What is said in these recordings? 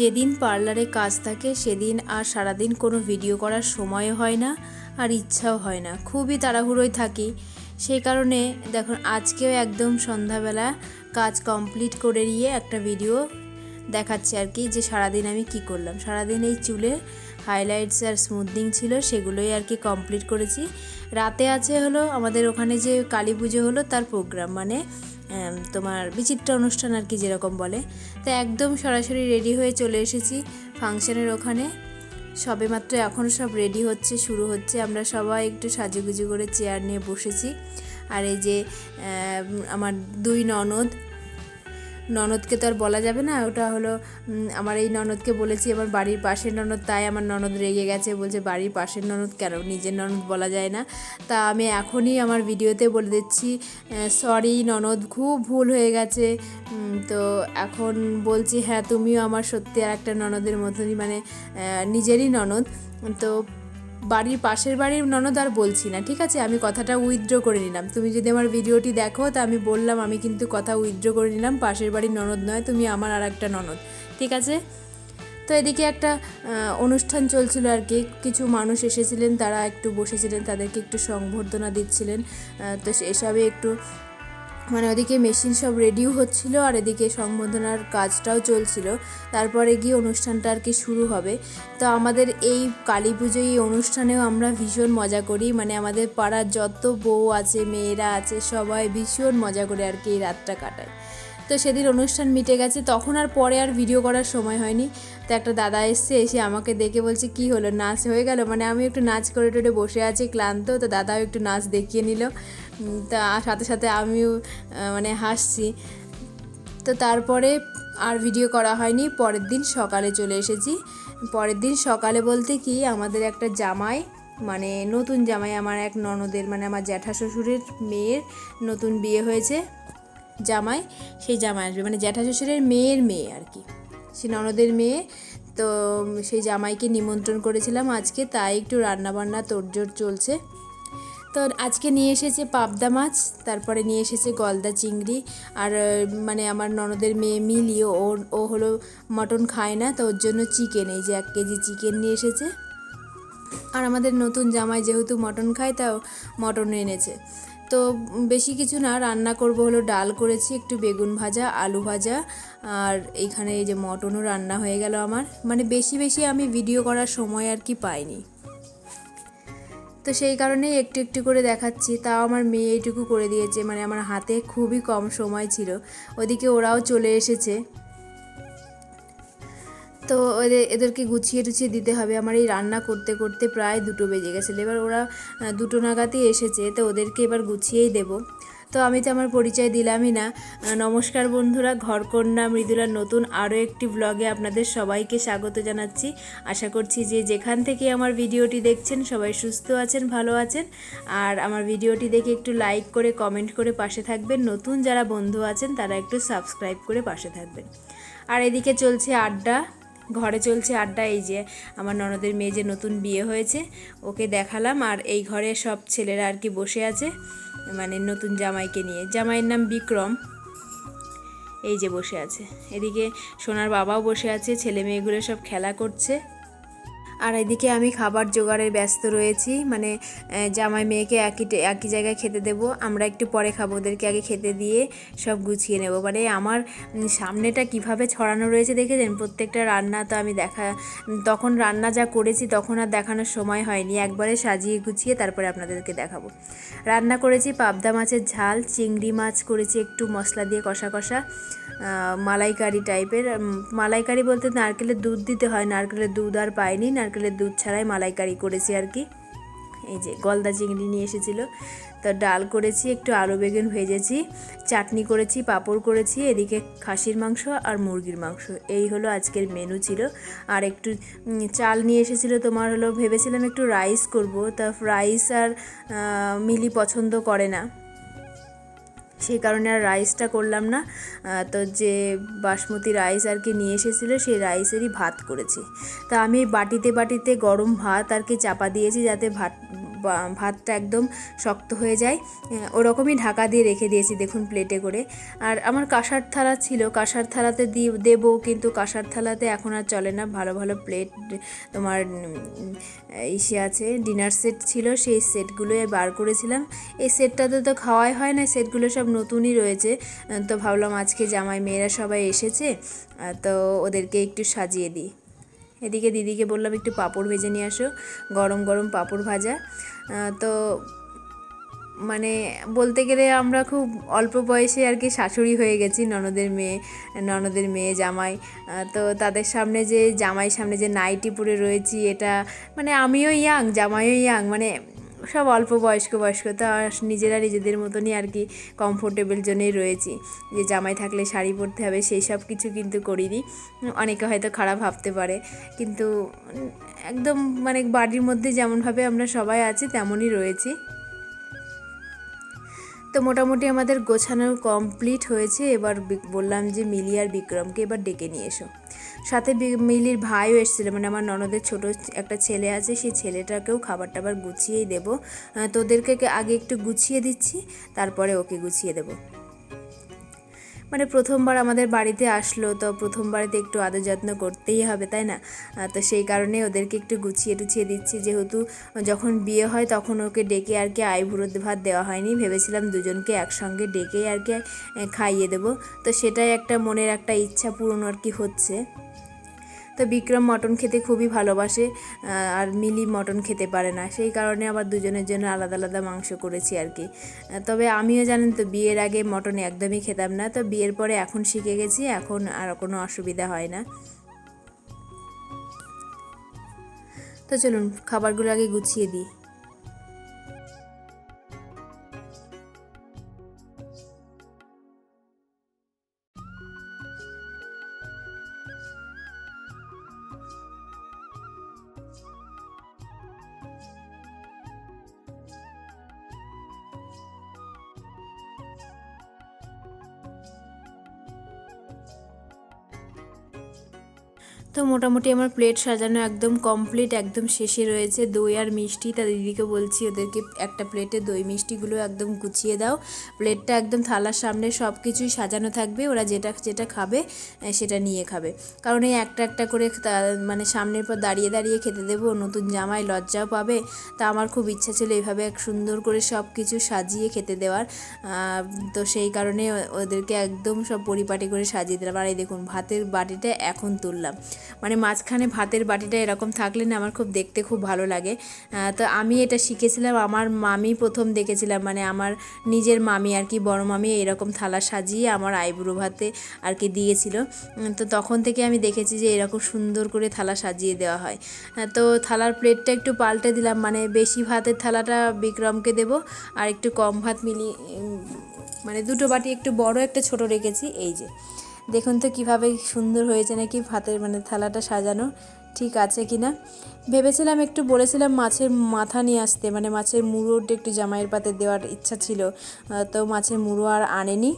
যেদিন পার্লারে কাজ থাকে, সেদিন আর সারাদিন কোনো ভিডিও করার সময় হয় না আর ইচ্ছাও হয় না। খুবই তাড়াহুড়োয় থাকি। সেই কারণে দেখুন, আজকেও একদম সন্ধ্যাবেলা কাজ কমপ্লিট করে নিয়ে একটা ভিডিও দেখাচ্ছে আর কি, যে সারাদিন আমি কি করলাম। সারাদিন এই চুলে হাইলাইটস আর স্মুথনিং ছিল, সেগুলোই আর কি কমপ্লিট করেছি। রাতে আছে হলো আমাদের ওখানে যে কালী পুজো হলো, তার প্রোগ্রাম মানে তোমার বিচিত্র অনুষ্ঠান আর কি যেরকম বলে। তো একদম সরাসরি রেডি হয়ে চলে এসেছি ফাংশনের ওখানে। সবে মাত্র এখন সব রেডি হচ্ছে, শুরু হচ্ছে। আমরা সবাই একটু সাজুগুজু করে চেয়ার নিয়ে বসেছি। আর এই যে আমার দুই ননদ ননদকে তো আর বলা যাবে না। ওটা হলো আমার এই ননদকে বলেছি, আমার বাড়ির পাশের ননদ। তাই আমার ননদ রেগে গেছে, বলছে, বাড়ির পাশের ননদ কেন? নিজের ননদ বলা যায় না। তা আমি এখনই আমার ভিডিওতে বলে দিচ্ছি সরি ননদ, খুব ভুল হয়ে গেছে। তো এখন বলছি হ্যাঁ তুমিও আমার সত্যি আর একটা ননদের মতনই মানে নিজেরই ননদ। তো বাড়ির পাশের বাড়ির ননদ আর বলছি না, ঠিক আছে? আমি কথাটা উইথড্র করে নিলাম। তুমি যদি আমার ভিডিওটি দেখো, তা আমি বললাম, আমি কিন্তু কথা উইথড্র করে নিলাম। পাশের বাড়ির ননদ নয়, তুমি আমার আর একটা ননদ, ঠিক আছে? তো এদিকে একটা অনুষ্ঠান চলছিল আর কি। কিছু মানুষ এসেছিলেন, তারা একটু বসেছিলেন, তাদেরকে একটু সংবর্ধনা দিচ্ছিলেন। তো এসবে একটু মানে ওদিকে মেশিন সব রেডিও হচ্ছিল আর এদিকে সংবর্ধনার কাজটাও চলছিল। তারপরে গিয়ে অনুষ্ঠানটা আর কি শুরু হবে। তো আমাদের এই কালী পুজো এই অনুষ্ঠানেও আমরা ভীষণ মজা করি। মানে আমাদের পাড়ার যত বউ আছে, মেয়েরা আছে, সবাই ভীষণ মজা করে আর কি এই রাতটা কাটায়। তো সেদিন অনুষ্ঠান মিটে গেছে। তখন আর পরে আর ভিডিও করার সময় হয়নি। তো একটা দাদা এসছে, এসে আমাকে দেখে বলছে, কি হলো? নাচ হয়ে গেল? মানে আমি একটু নাচ করে টোরে বসে আছি, ক্লান্ত। তো দাদাও একটু নাচ দেখিয়ে নিল। তা সাথে সাথে আমিও মানে হাসছি। তো তারপরে আর ভিডিও করা হয়নি। পরের দিন সকালে চলে এসেছি। পরের দিন সকালে বলতে কি, আমাদের একটা জামাই মানে নতুন জামাই আমার এক ননদের মানে আমার জ্যাঠা শ্বশুরের মেয়ের নতুন বিয়ে হয়েছে জামাই, সেই জামাই আসবে। মানে জ্যাঠা শ্বশুরের মেয়ের মেয়ে আর কি। সে ননদের মেয়ে। তো সেই জামাইকে নিমন্ত্রণ করেছিলাম আজকে, তাই একটু রান্নাবান্না তোড়জোড় চলছে। তো আজকে নিয়ে এসেছে পাবদা মাছ, তারপরে নিয়ে এসেছে গলদা চিংড়ি, আর মানে আমার ননদের মেয়ে মিলিও, ও ও হলো মটন খায় না, তো ওর জন্য চিকেন, এই যে এক কেজি চিকেন নিয়ে এসেছে। আর আমাদের নতুন জামাই যেহেতু মটন খায়, তাও মটন এনেছে। তো বেশি কিছু না, রান্না করব হলো ডাল করেছি, একটু বেগুন ভাজা, আলু ভাজা, আর এইখানে এই যে মটনও রান্না হয়ে গেল আমার। মানে বেশি বেশি আমি ভিডিও করার সময় আর কি পাইনি। তো সেই কারণেই একটু একটু করে দেখাচ্ছি। তাও আমার মেয়ে এইটুকু করে দিয়েছে। মানে আমার হাতে খুবই কম সময় ছিল। ওদিকে ওরাও চলে এসেছে। তো ওদের এদেরকে গুছিয়ে টুছিয়ে দিতে হবে। আমার এই রান্না করতে করতে প্রায় দুটো বেজে গেছিল এবার ওরা দুটো নাগাদই এসেছে। তো ওদেরকে এবার গুছিয়েই দেবো। তো আমি তো আমার পরিচয় দিলামই না। নমস্কার বন্ধুরা, ঘরকন্যা মৃদুলার নতুন আরও একটি ব্লগে আপনাদের সবাইকে স্বাগত জানাচ্ছি। আশা করছি যে যেখান থেকে আমার ভিডিওটি দেখছেন, সবাই সুস্থ আছেন, ভালো আছেন। আর আমার ভিডিওটি দেখে একটু লাইক করে কমেন্ট করে পাশে থাকবেন। নতুন যারা বন্ধু আছেন, তারা একটু সাবস্ক্রাইব করে পাশে থাকবেন। আর এদিকে চলছে আড্ডা। ঘরে চলছে আড্ডা, এই যে আমার ননদের মেয়ে যে নতুন বিয়ে হয়েছে, ওকে দেখালাম আর এই ঘরে সব ছেলেরা আর কি বসে আছে মানে নতুন জামাইকে নিয়ে। জামাইয়ের নাম বিক্রম, এই যে বসে আছে। এদিকে সোনার বাবাও বসে আছে, ছেলে মেয়েগুলো সব খেলা করছে। আর এদিকে আমি খাবার জোগাড়ে ব্যস্ত রয়েছি। মানে জামাই মেয়েকে একই একই জায়গায় খেতে দেবো। আমরা একটু পরে খাব ওদেরকে আগে খেতে দিয়ে সব গুছিয়ে নেব। মানে আমার সামনেটা কীভাবে ছড়ানো রয়েছে দেখেছেন? প্রত্যেকটা রান্না তো আমি দেখা, তখন রান্না যা করেছি তখন আর দেখানোর সময় হয়নি। একবারে সাজিয়ে গুছিয়ে তারপরে আপনাদেরকে দেখাবো। রান্না করেছি পাবদা মাছের ঝাল, চিংড়ি মাছ করেছি একটু মশলা দিয়ে কষা কষা। মালাইকারি টাইপের মালাইকারি বলতে নারকেলের দুধ দিতে হয়। নারকেলের দুধ আর পাইনি, নারকেলের দুধ ছাড়াই মালাইকারি করেছি আর কি। এই যে গলদা চিংড়ি নিয়ে এসেছিল। তো ডাল করেছি, একটু আলু বেগুন ভেজেছি, চাটনি করেছি, পাঁপড় করেছি, এদিকে খাসির মাংস আর মুরগির মাংস। এই হলো আজকের মেনু ছিল। আর একটু চাল নিয়ে এসেছিল তোমার হলো, ভেবেছিলাম একটু রাইস করব। তা রাইস আর মিলি পছন্দ করে না। সেই কারণে আর রাইসটা করলাম না। তো যে বাসমতি রাইস আর কি নিয়ে এসেছিল, সেই রাইসেরই ভাত করেছি। তা আমি বাটিতে বাটিতে গরম ভাত আর কি চাপা দিয়েছি যাতে ভাত ভাতটা একদম শক্ত হয়ে যায়। ওরকমই ঢাকা দিয়ে রেখে দিয়েছি দেখুন প্লেটে করে। আর আমার কাঁসার থালা ছিল, কাঁসার থালাতে দিয়ে দেবো কিন্তু কাঁসার থালাতে এখন আর চলে না। ভালো ভালো প্লেট তোমার ইসে আছে ডিনার সেট ছিল, সেই সেটগুলো বার করেছিলাম। এই সেটটাতে তো খাওয়াই হয় না সেটগুলো সব নতুনই রয়েছে। তো ভাবলাম আজকে জামাই মেয়েরা সবাই এসেছে তো ওদেরকে একটু সাজিয়ে দিই। এদিকে দিদিকে বললাম, একটু পাঁপড় ভেজে নিয়ে আসো, গরম গরম পাঁপড় ভাজা। তো মানে বলতে গেলে আমরা খুব অল্প বয়সে আর কি শাশুড়ি হয়ে গেছি, ননদের মেয়ে ননদের মেয়ে জামাই। তো তাদের সামনে যে জামাই সামনে যে নাইটি পরে রয়েছি, এটা মানে আমিও ইয়াং, জামাইও ইয়াং মানে সব অল্প বয়স্ক বয়স্ক তো নিজেরা নিজেদের মতনই আর কি কমফোর্টেবল জন্যই রয়েছি। যে জামাই থাকলে শাড়ি পরতে হবে, সেই সব কিছু কিন্তু করিনি। অনেকে হয়তো খারাপ ভাবতে পারে। কিন্তু একদম মানে বাড়ির মধ্যে যেমনভাবে আমরা সবাই আছি, তেমনই রয়েছি। তো মোটামুটি আমাদের গোছানো কমপ্লিট হয়েছে। এবার বললাম যে মিলি আর বিক্রমকে এবার ডেকে নিয়ে এসো। সাথে মিলির ভাইও এসেছিল। মানে আমার ননদের ছোট একটা ছেলে আছে সেই ছেলেটাকেও খাবার টাবার গুছিয়েই দেবো। আহ, তো ওদেরকে কে- আগে একটু গুছিয়ে দিচ্ছি তারপরে ওকে গুছিয়ে দেবো। মানে প্রথমবার আমাদের বাড়িতে আসলো, তো প্রথমবারেতে একটু আদর যত্ন করতেই হবে, তাই না? তো সেই কারণে ওদেরকে একটু গুছিয়ে টুছিয়ে দিচ্ছি। যেহেতু যখন বিয়ে হয় তখন ওকে ডেকে আর কি আইবুড়ো ভাত দেওয়া হয়নি, ভেবেছিলাম দুজনকে একসঙ্গে ডেকেই আর কি খাইয়ে দেবো। তো সেটাই একটা মনের একটা ইচ্ছা পূরণ আর কি হচ্ছে। তো বিক্রম মটন খেতে খুবই ভালোবাসে আর মিলি মটন খেতে পারে না। সেই কারণে আবার দুজনের জন্য আলাদা আলাদা মাংস করেছি আর কি। তবে আমিও জানেন তো, বিয়ের আগে মটন একদমই খেতাম না। তো বিয়ের পরে এখন শিখে গেছি, এখন আর কোনো অসুবিধা হয় না। তো চলুন, খাবারগুলো আগে গুছিয়ে দিই। তো মোটামুটি আমার প্লেট সাজানো একদম কমপ্লিট একদম শেষে রয়েছে দই আর মিষ্টি। তা দিদিকে বলছি, ওদেরকে একটা প্লেটে দই মিষ্টিগুলো একদম গুছিয়ে দাও। প্লেটটা একদম থালার সামনে সব কিছুই সাজানো থাকবে। ওরা যেটা যেটা খাবে সেটা নিয়ে খাবে। কারণ এই একটা একটা করে মানে সামনের পর দাঁড়িয়ে দাঁড়িয়ে খেতে দেবো, নতুন জামায় লজ্জাও পাবে। তা আমার খুব ইচ্ছা ছিল এইভাবে এক সুন্দর করে সব কিছু সাজিয়ে খেতে দেওয়ার। তো সেই কারণে ওদেরকে একদম সব পরিপাটি করে সাজিয়ে দিলাম। আর এই দেখুন, ভাতের বাটিটা এখন তুললাম। মানে মাঝখানে ভাতের বাটিটা এরকম থাকলে না আমার খুব দেখতে খুব ভালো লাগে। তো আমি এটা শিখেছিলাম আমার মামি প্রথম দেখেছিলাম মানে আমার নিজের মামি আর কি বড় মামি এরকম থালা সাজিয়ে আমার আইবুড়ো ভাতে আর কি দিয়েছিল। তো তখন থেকে আমি দেখেছি যে এরকম সুন্দর করে থালা সাজিয়ে দেওয়া হয়। তো থালার প্লেটটা একটু পাল্টে দিলাম মানে বেশি ভাতের থালাটা বিক্রমকে দেবো আর একটু কম ভাত মিলি উম, মানে দুটো বাটি একটু বড় একটা ছোট রেখেছি এই যে। দেখুন তো কীভাবে সুন্দর হয়েছে নাকি ভাতের মানে থালাটা সাজানো, ঠিক আছে কি না ভেবেছিলাম একটু বলেছিলাম মাছের মাথা নিয়ে আসতে মানে মাছের মুড়োটা একটু জামাইয়ের পাতে দেওয়ার ইচ্ছা ছিল তো মাছের মুড়ো আর আনেনি।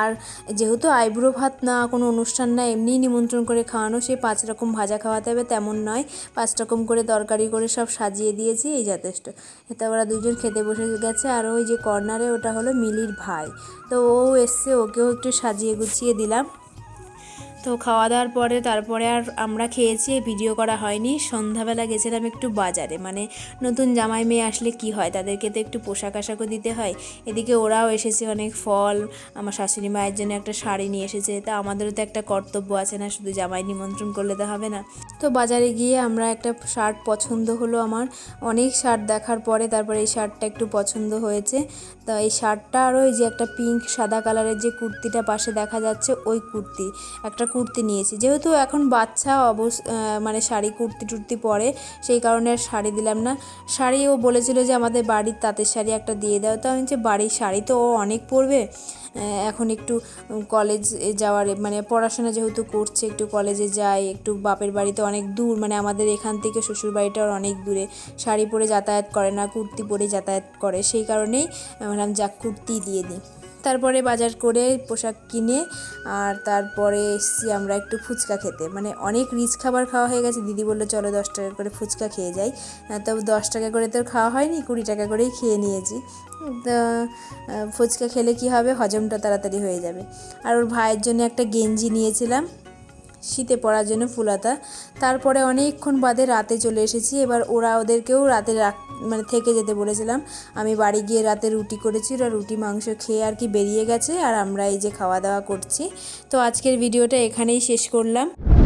আর যেহেতু আইব্রো ভাত না, কোনো অনুষ্ঠান না এমনি নিমন্ত্রণ করে খাওয়ানো সেই পাঁচ রকম ভাজা খাওয়াতে হবে, তেমন নয়। পাঁচ রকম করে তরকারি করে সব সাজিয়ে দিয়েছি, এই যথেষ্ট। এতে ওরা দুজন খেতে বসে গেছে, আর ওই যে কর্নারে ওটা হলো মিলির ভাই। তো ও এসছে, ওকেও একটু সাজিয়ে গুছিয়ে দিলাম। তো খাওয়া দাওয়ার পরে তারপরে আর আমরা খেয়েছি ভিডিও করা হয়নি। সন্ধ্যাবেলা গেছিলাম একটু বাজারে মানে নতুন জামাই মেয়ে আসলে কি হয়, তাদেরকে তো একটু পোশাক আশাকও দিতে হয়। এদিকে ওরাও এসেছে অনেক ফল, আমার শাশুড়ি মায়ের জন্য একটা শাড়ি নিয়ে এসেছে, তা আমাদেরও তো একটা কর্তব্য আছে না, শুধু জামাই নিমন্ত্রণ করলে তো হবে না। তো বাজারে গিয়ে আমরা একটা শার্ট পছন্দ হলো আমার, অনেক শার্ট দেখার পরে তারপরে এই শার্টটা একটু পছন্দ হয়েছে। তো এই শার্টটা আর ওই যে একটা পিঙ্ক সাদা কালারের যে কুর্তিটা পাশে দেখা যাচ্ছে, ওই কুর্তি। একটা কুর্তি নিয়েছি। যেহেতু এখন বাচ্চা অবস মানে শাড়ি কুর্তি টুর্তি পরে, সেই কারণে আর শাড়ি দিলাম না। শাড়ি ও বলেছিল যে আমাদের বাড়ির তাঁতের শাড়ি একটা দিয়ে দাও। তো আমি যে বাড়ির শাড়ি তো ও অনেক পরবে। এখন একটু কলেজ যাওয়ার মানে পড়াশোনা যেহেতু করছে, একটু কলেজে যায় একটু বাপের বাড়িতে অনেক দূর মানে আমাদের এখান থেকে শ্বশুর বাড়িটাও অনেক দূরে। শাড়ি পরে যাতায়াত করে না, কুর্তি পরে যাতায়াত করে। সেই কারণেই আমি ভাবলাম যাক, কুর্তি দিয়ে দিই। তারপরে বাজার করে পোশাক কিনে আর তারপরে এসছি আমরা একটু ফুচকা খেতে। মানে অনেক রিচ খাবার খাওয়া হয়ে গেছে। দিদি বলল, চলো দশ টাকা করে ফুচকা খেয়ে যাই। তো দশ টাকা করে তো খাওয়া হয়নি, কুড়ি টাকা করেই খেয়ে নিয়েছি। ফুচকা খেলে কি হবে? হজমটা তাড়াতাড়ি হয়ে যাবে। আর ওর ভাইয়ের জন্য একটা গেঞ্জি নিয়েছিলাম। শীতে পড়ার জন্য ফুলাতা। তারপরে অনেকক্ষণ বাদে রাতে চলে এসেছি। এবার ওরা ওদেরকেও রাতে মানে থেকে যেতে বলেছিলাম। আমি বাড়ি গিয়ে রাতে রুটি করেছি। ওরা রুটি, মাংস খেয়ে আর কি বেরিয়ে গেছে। আর আমরা এই যে খাওয়া দাওয়া করছি। তো আজকের ভিডিওটা এখানেই শেষ করলাম।